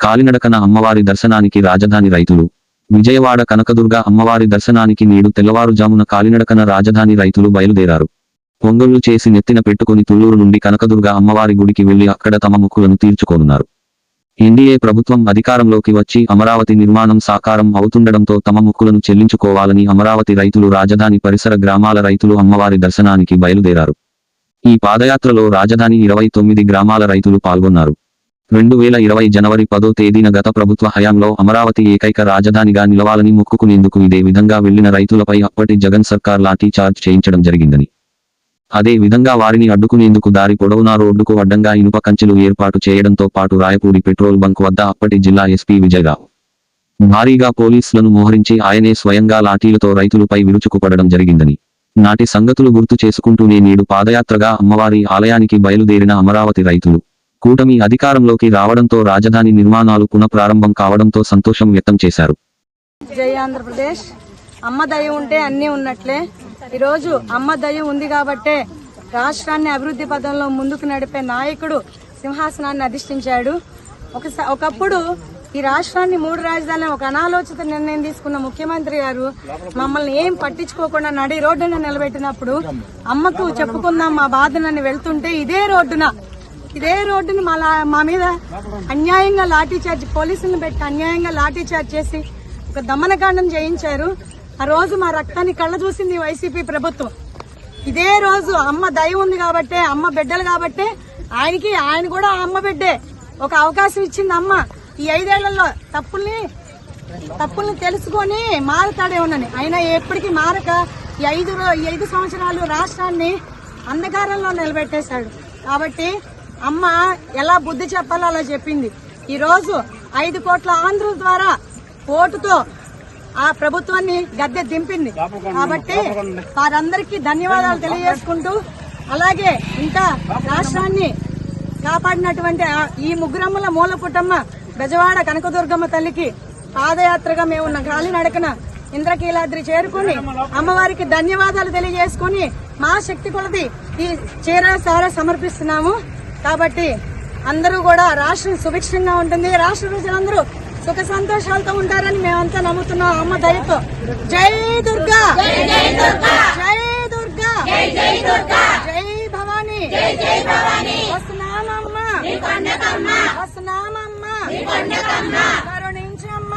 కాలినడకన అమ్మవారి దర్శనానికి రాజధాని రైతులు. విజయవాడ కనకదుర్గ అమ్మవారి దర్శనానికి నేడు తెల్లవారుజామున కాలినడకన రాజధాని రైతులు బయలుదేరారు. పొంగళ్ళు చేసి నెత్తిన పెట్టుకుని తుళ్ళూరు నుండి కనకదుర్గ అమ్మవారి గుడికి వెళ్ళి అక్కడ తమ ముక్కులను తీర్చుకోనున్నారు. ఎన్డీఏ ప్రభుత్వం అధికారంలోకి వచ్చి అమరావతి నిర్మాణం సాకారం అవుతుండడంతో తమ ముక్కులను చెల్లించుకోవాలని అమరావతి రైతులు రాజధాని పరిసర గ్రామాల రైతులు అమ్మవారి దర్శనానికి బయలుదేరారు. ఈ పాదయాత్రలో రాజధాని ఇరవై తొమ్మిది గ్రామాల రైతులు పాల్గొన్నారు. రెండు వేల ఇరవై జనవరి పదో తేదీన గత ప్రభుత్వ హయాంలో అమరావతి ఏకైక రాజధానిగా నిలవాలని మొక్కుకునేందుకు ఇదే విధంగా వెళ్ళిన రైతులపై అప్పటి జగన్ సర్కార్ లాఠీ చార్జ్ చేయించడం జరిగిందని. అదే విధంగా వారిని అడ్డుకునేందుకు దారి పొడవునా రోడ్డుకు అడ్డంగా ఇనుప కంచెలు ఏర్పాటు చేయడంతో పాటు రాయపూడి పెట్రోల్ బంక్ వద్ద అప్పటి జిల్లా ఎస్పీ విజయరావు. భారీగా పోలీసులను మోహరించి ఆయనే స్వయంగా లాఠీలతో రైతులపై విరుచుకుపడడం జరిగిందని. నాటి సంగతులు గుర్తు చేసుకుంటూనే నేడు పాదయాత్రగా అమ్మవారి ఆలయానికి బయలుదేరిన అమరావతి రైతులు. కూటమి అధికారంలోకి రావడంతో రాజధాని నిర్మాణాలు పునఃప్రారంభం కావడంతో సంతోషం వ్యక్తం చేశారు. జై ఆంధ్రప్రదేశ్. అమ్మ దయ ఉంటే అన్నీ ఉన్నట్లే. ఈరోజు అమ్మ దయ ఉంది కాబట్టే రాష్ట్రాన్ని అభివృద్ధి పదంలో ముందుకు నడిపే నాయకుడు సింహాసనాన్ని అధిష్ఠించాడు. ఒకసా ఒకప్పుడు ఈ రాష్ట్రాన్ని మూడు రాజధాని ఒక అనాలోచిత నిర్ణయం తీసుకున్న ముఖ్యమంత్రి గారు మమ్మల్ని ఏం పట్టించుకోకుండా నడి రోడ్డున నిలబెట్టినప్పుడు అమ్మకు చెప్పుకుందాం మా బాధనని వెళ్తుంటే ఇదే రోడ్డున ఇదే రోడ్డుని మా లా- మా మీద అన్యాయంగా లాఠీ చార్జ్ పోలీసులను పెట్టి అన్యాయంగా లాఠీ చార్జ్ చేసి ఒక దమనకాండం చేయించారు. ఆ రోజు మా రక్తాన్ని కళ్ళ చూసింది వైసీపీ ప్రభుత్వం. ఇదే రోజు అమ్మ దయ ఉంది కాబట్టే అమ్మ బిడ్డలు కాబట్టే ఆయనకి ఆయన కూడా అమ్మ బిడ్డే. ఒక అవకాశం ఇచ్చింది అమ్మ. ఈ ఐదేళ్ళలో తప్పుల్ని తప్పుల్ని తెలుసుకొని మారతాడే ఉన్నని అయినా ఎప్పటికీ మారక ఈ ఐదు ఈ ఐదు సంవత్సరాలు రాష్ట్రాన్ని అంధకారంలో నిలబెట్టేశాడు. కాబట్టి అమ్మ ఎలా బుద్ధి చెప్పాలో అలా చెప్పింది. ఈ రోజు ఐదు కోట్ల ఆంధ్రుల ద్వారా ఓటుతో ఆ ప్రభుత్వాన్ని గద్దె దింపింది. కాబట్టి వారందరికీ ధన్యవాదాలు తెలియజేసుకుంటూ అలాగే ఇంకా రాష్ట్రాన్ని కాపాడినటువంటి ఈ ముగ్గురమ్మల మూల పుట్టమ్మ బెజవాడ కనకదుర్గమ్మ తల్లికి పాదయాత్రగా మేము ఉన్న గాలి నడకన ఇంద్రకీలాద్రి చేరుకుని అమ్మవారికి ధన్యవాదాలు తెలియజేసుకుని మా శక్తి కొలది ఈ చీర సార సమర్పిస్తున్నాము. కాబట్టి అందరూ కూడా రాష్ట్రం సుభిక్షంగా ఉంటుంది. రాష్ట్ర ప్రజలందరూ సుఖ సంతోషాలతో ఉంటారని మేమంతా నమ్ముతున్నాం. అమ్మ దయతో. జై దుర్గా. జై దుర్గా. జై దుర్గా. జై భవానీ. వస్తున్నామమ్మ కరుణించమ్మ.